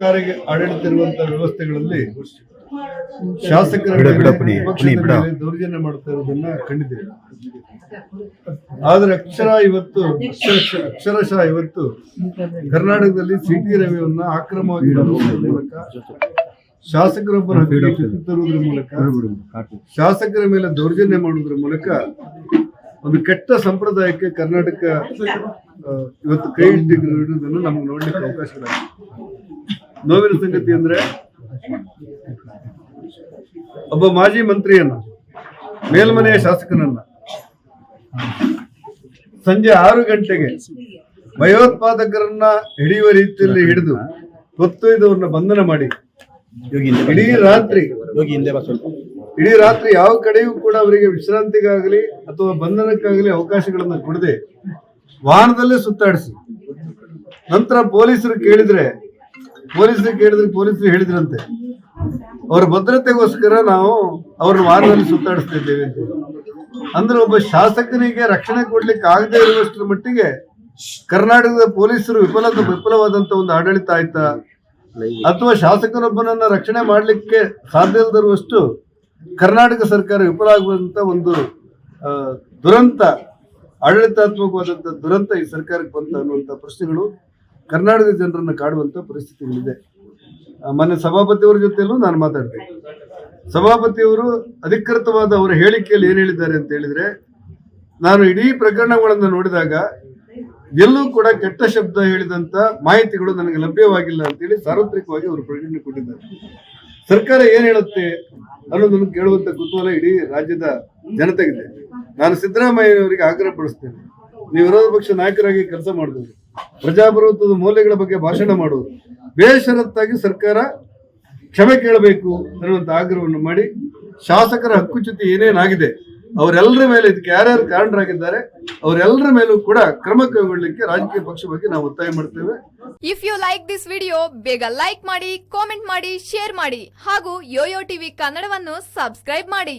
ಸರ್ಕಾರಿಗೆ ಆಡಳಿತ ಇರುವಂತಹ ವ್ಯವಸ್ಥೆಗಳಲ್ಲಿ ಶಾಸಕರ ದೌರ್ಜನ್ಯ ಮಾಡ್ತಾ ಇರೋದನ್ನ ಕಂಡಿದ್ದೇವೆ. ಆದ್ರೆ ಅಕ್ಷರ ಇವತ್ತು ಅಕ್ಷರಶಃ ಇವತ್ತು ಕರ್ನಾಟಕದಲ್ಲಿ ಸಿಟಿ ರವಿಯನ್ನ ಆಕ್ರಮವಾಗಿ ಮೂಲಕ ಶಾಸಕರೊಬ್ಬರ ಹಕ್ಕಿಗೆ ತರುವುದರ ಮೂಲಕ ಶಾಸಕರ ಮೇಲೆ ದೌರ್ಜನ್ಯ ಮಾಡುವುದರ ಮೂಲಕ ಒಂದು ಕೆಟ್ಟ ಸಂಪ್ರದಾಯಕ್ಕೆ ಕರ್ನಾಟಕ ಇವತ್ತು ಕೈ ಹಿಡಿದಿರುವುದನ್ನು ನಮ್ಗೆ ನೋಡ್ಲಿಕ್ಕೆ ಅವಕಾಶಗಳಾಗಿದೆ ನೋವಿನ ಸಂಗತಿ ಅಂದ್ರೆ ಒಬ್ಬ ಮಾಜಿ ಮಂತ್ರಿಯನ್ನ ಮೇಲ್ಮನೆಯ ಶಾಸಕನನ್ನ ಸಂಜೆ ಆರು ಗಂಟೆಗೆ ಭಯೋತ್ಪಾದಕರನ್ನ ಹಿಡಿಯುವ ರೀತಿಯಲ್ಲಿ ಹಿಡಿದು ಹೊತ್ತೊಯ್ದವ್ರನ್ನ ಬಂಧನ ಮಾಡಿ. ಇಡೀ ರಾತ್ರಿ ಇಡೀ ರಾತ್ರಿ ಯಾವ ಕಡೆಯೂ ಕೂಡ ಅವರಿಗೆ ವಿಶ್ರಾಂತಿಗಾಗಲಿ ಅಥವಾ ಬಂಧನಕ್ಕಾಗಲಿ ಅವಕಾಶಗಳನ್ನ ಕೊಡದೆ ವಾಹನದಲ್ಲೇ ಸುತ್ತಾಡಿಸಿ. ನಂತರ ಪೊಲೀಸರು ಕೇಳಿದ್ರೆ ಪೊಲೀಸರು ಕೇಳಿದ್ರೆ ಪೊಲೀಸರು ಹೇಳಿದ್ರಂತೆ. ಅವ್ರ ಭದ್ರತೆಗೋಸ್ಕರ ನಾವು ಅವ್ರನ್ನ ವಾರದಲ್ಲಿ ಸುತ್ತಾಡಿಸ್ತಿದ್ದೇವೆ ಅಂತ ಅಂದ್ರೆ ಒಬ್ಬ ಶಾಸಕನಿಗೆ ರಕ್ಷಣೆ ಕೊಡ್ಲಿಕ್ಕೆ ಆಗದೆ ಇರುವಷ್ಟರ ಮಟ್ಟಿಗೆ ಕರ್ನಾಟಕದ ಪೊಲೀಸರು ವಿಫಲ ವಿಫಲವಾದಂತ ಒಂದು ಆಡಳಿತ ಆಯ್ತಾ? ಅಥವಾ ಶಾಸಕನೊಬ್ಬನನ್ನ ರಕ್ಷಣೆ ಮಾಡಲಿಕ್ಕೆ ಸಾಧ್ಯ ಇಲ್ಲದಿರುವಷ್ಟು ಕರ್ನಾಟಕ ಸರ್ಕಾರ ವಿಫಲ ಆಗುವಂತ ಒಂದು ದುರಂತ, ಆಡಳಿತಾತ್ಮಕವಾದಂತ ದುರಂತ ಈ ಸರ್ಕಾರಕ್ಕೆ ಬಂತ ಅನ್ನುವಂಥ ಪ್ರಶ್ನೆಗಳು ಕರ್ನಾಟಕದ ಜನರನ್ನು ಕಾಡುವಂತ ಪರಿಸ್ಥಿತಿಗಳಿದೆ. ಮೊನ್ನೆ ಸಭಾಪತಿಯವರ ಜೊತೆಯಲ್ಲೂ ನಾನು ಮಾತಾಡ್ತೇನೆ. ಸಭಾಪತಿಯವರು ಅಧಿಕೃತವಾದ ಅವರ ಹೇಳಿಕೆಯಲ್ಲಿ ಏನು ಹೇಳಿದ್ದಾರೆ ಅಂತ ಹೇಳಿದ್ರೆ, ನಾನು ಇಡೀ ಪ್ರಕರಣಗಳನ್ನು ನೋಡಿದಾಗ ಎಲ್ಲೂ ಕೂಡ ಕೆಟ್ಟ ಶಬ್ದ ಹೇಳಿದಂತ ಮಾಹಿತಿಗಳು ನನಗೆ ಲಭ್ಯವಾಗಿಲ್ಲ ಅಂತೇಳಿ ಸಾರ್ವತ್ರಿಕವಾಗಿ ಅವರು ಪ್ರಕಟಣೆ ಕೊಟ್ಟಿದ್ದಾರೆ. ಸರ್ಕಾರ ಏನ್ ಹೇಳುತ್ತೆ ಅನ್ನೋದನ್ನು ಕೇಳುವಂತ ಕುತೂಹಲ ಇಡೀ ರಾಜ್ಯದ ಜನತೆಗಿದೆ. ನಾನು ಸಿದ್ದರಾಮಯ್ಯನವರಿಗೆ ಆಗ್ರಹ ಪಡಿಸ್ತೇನೆ ನೀವು ವಿರೋಧ ಪಕ್ಷ ನಾಯಕರಾಗಿ ಕೆಲಸ ಮಾಡಿದವರು ಪ್ರಜಾಪ್ರಭುತ್ವದ ಮೌಲ್ಯಗಳ ಬಗ್ಗೆ ಭಾಷಣ ಮಾಡುವುದು, ಬೇಷರತ್ತಾಗಿ ಸರ್ಕಾರ ಕ್ಷಮೆ ಕೇಳಬೇಕು ಅನ್ನುವಂತ ಆಗ್ರಹವನ್ನು ಮಾಡಿ ಶಾಸಕರ ಹಕ್ಕುಚ್ಯುತಿ ಏನೇನಾಗಿದೆ ಅವರೆಲ್ಲರ ಮೇಲೆ ಇದಕ್ಕೆ ಯಾರ್ಯಾರು ಕಾರಣರಾಗಿದ್ದಾರೆ, ಅವರೆಲ್ಲರ ಮೇಲೂ ಕೂಡ ಕ್ರಮ ಕೈಗೊಳ್ಳಲಿಕ್ಕೆ ರಾಜಕೀಯ ಪಕ್ಷವಾಗಿ ನಾವು ಒತ್ತಾಯ ಮಾಡ್ತೇವೆ. If you like this video ಬೇಗ ಲೈಕ್ ಮಾಡಿ ಕಾಮೆಂಟ್ ಮಾಡಿ ಶೇರ್ ಮಾಡಿ ಹಾಗೂ ಯೋಯೋ ಟಿವಿ ಕನ್ನಡವನ್ನು ಸಬ್ಸ್ಕ್ರೈಬ್ ಮಾಡಿ.